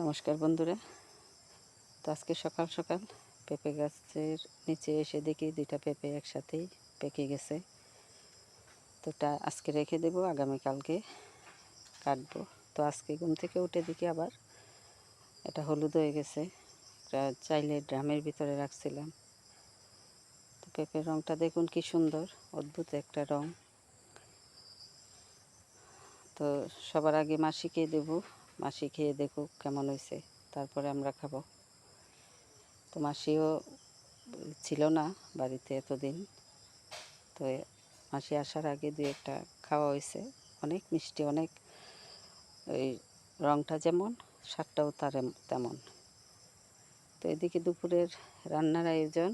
নমস্কার বন্ধুরা। তো আজকে সকাল সকাল পেঁপে গাছের নিচে এসে দেখি দুইটা পেঁপে একসাথেই পেকে গেছে। তো তা আজকে রেখে দেব, আগামীকালকে কাটবো। তো আজকে ঘুম থেকে উঠে দেখি আবার এটা হলুদ হয়ে গেছে। চাইলে ড্রামের ভিতরে রাখছিলাম। তো পেঁপের রঙটা দেখুন কি সুন্দর, অদ্ভুত একটা রং। তো সবার আগে মাসিকে দেবো। মাসি খেয়ে দেখুক কেমন হয়েছে তারপরে আমরা খাব। তো মাসিও ছিল না বাড়িতে এতদিন। তো মাসি আসার আগে দু একটা খাওয়া হয়েছে অনেক মিষ্টি, অনেক ওই রঙটা যেমন, স্বাদটাও তার, তেমন। তো এদিকে দুপুরের রান্নার আয়োজন,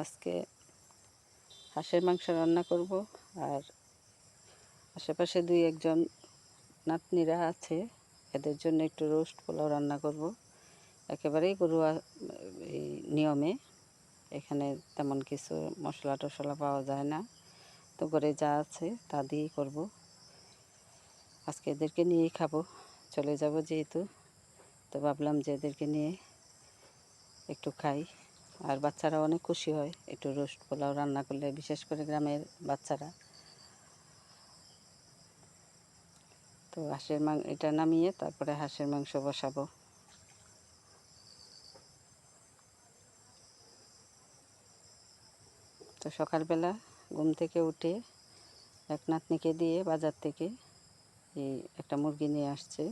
আজকে হাঁসের মাংস রান্না করব, আর আশেপাশে দুই একজন নাতনিরা আছে, এদের জন্য একটু রোস্ট পোলাও রান্না করব। একেবারেই গরুয়া এই নিয়মে এখানে তেমন কিছু মশলা টশলা পাওয়া যায় না। তো ঘরে যা আছে তা দিয়েই করব। আজকে এদেরকে নিয়েই খাব। চলে যাব যেহেতু, তো ভাবলাম যে এদেরকে নিয়ে একটু খাই। আর বাচ্চারা অনেক খুশি হয় একটু রোস্ট পোলাও রান্না করলে, বিশেষ করে গ্রামের বাচ্চারা। তো হাঁসের মাংস এটা নামিয়ে তারপরে হাঁসের মাংস বসাবো। তো সকালবেলা ঘুম থেকে উঠে এক নাতনিকে দিয়ে বাজার থেকে এই একটা মুরগি নিয়ে আসছে।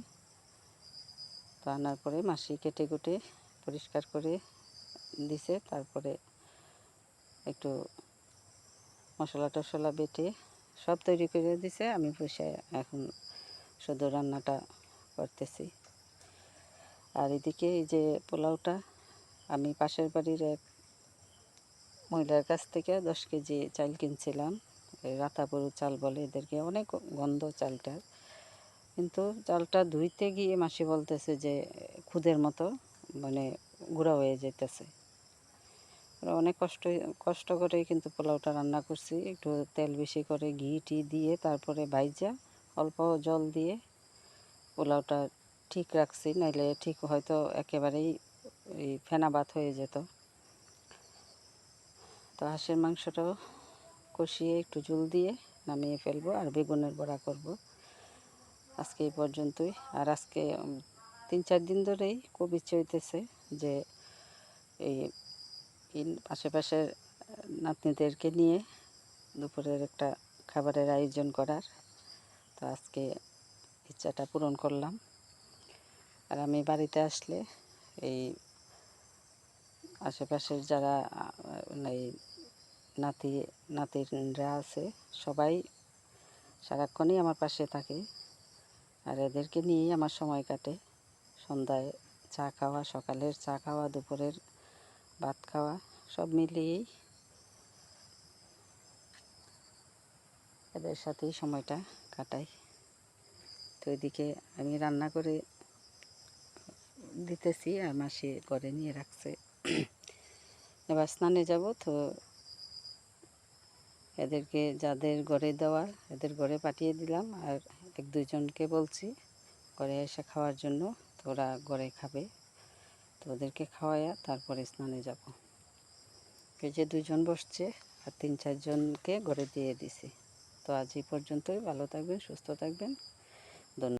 তো আনার পরে মাসি কেটে কুটে পরিষ্কার করে দিছে, তারপরে একটু মশলা টশলা বেটে সব তৈরি করে দিছে। আমি বসে এখন শুধু রান্নাটা করতেছি। আর এদিকে এই যে পোলাওটা, আমি পাশের বাড়ির এক মহিলার কাছ থেকে দশ কেজি চাল কিনছিলাম। রাতাপুরু চাল বলে এদেরকে অনেক গন্ধ চালটার কিন্তু চালটা ধুইতে গিয়ে মাসি বলতেছে যে খুদের মতো মানে গুঁড়া হয়ে যেতেছে। অনেক কষ্ট কষ্ট করে কিন্তু পোলাওটা রান্না করছি। একটু তেল বেশি করে ঘি টি দিয়ে তারপরে ভাইজা অল্প জল দিয়ে পোলাওটা ঠিক রাখছি, নাইলে ঠিক হয়তো একেবারেই এই ফেনা ভাত হয়ে যেত। তো হাঁসের মাংসটাও কষিয়ে একটু জল দিয়ে নামিয়ে ফেলব আর বেগুনের বড়া করব। আজকে এই পর্যন্তই। আর আজকে তিন চার দিন ধরেই খুব ইচ্ছে হইতেছে যে এই আশেপাশের নাতনিদেরকে নিয়ে দুপুরের একটা খাবারের আয়োজন করার। তো আজকে ইচ্ছাটা পূরণ করলাম। আর আমি বাড়িতে আসলে এই আশেপাশের যারা এই নাতি নাতিরা আছে, সবাই সারাক্ষণই আমার পাশে থাকে। আর এদেরকে নিয়েই আমার সময় কাটে। সন্ধ্যায় চা খাওয়া, সকালের চা খাওয়া, দুপুরের ভাত খাওয়া, সব মিলিয়েই এদের সাথেই সময়টা কাটাই। তো এদিকে আমি রান্না করে দিতেছি আর মাসি করে নিয়ে রাখছে। এবার স্নানে যাব তো এদেরকে যাদের ঘরে দেওয়া এদের ঘরে পাঠিয়ে দিলাম আর এক দুজনকে বলছি ঘরে এসে খাওয়ার জন্য তো ওরা ঘরে খাবে। তো ওদেরকে খাওয়াইয়া তারপরে স্নানে যাব। এই যে দুজন বসছে আর তিন চারজনকে ঘরে দিয়ে দিছি। তো আজ এই পর্যন্তই। ভালো থাকবেন সুস্থ থাকবেন। ধন্যবাদ।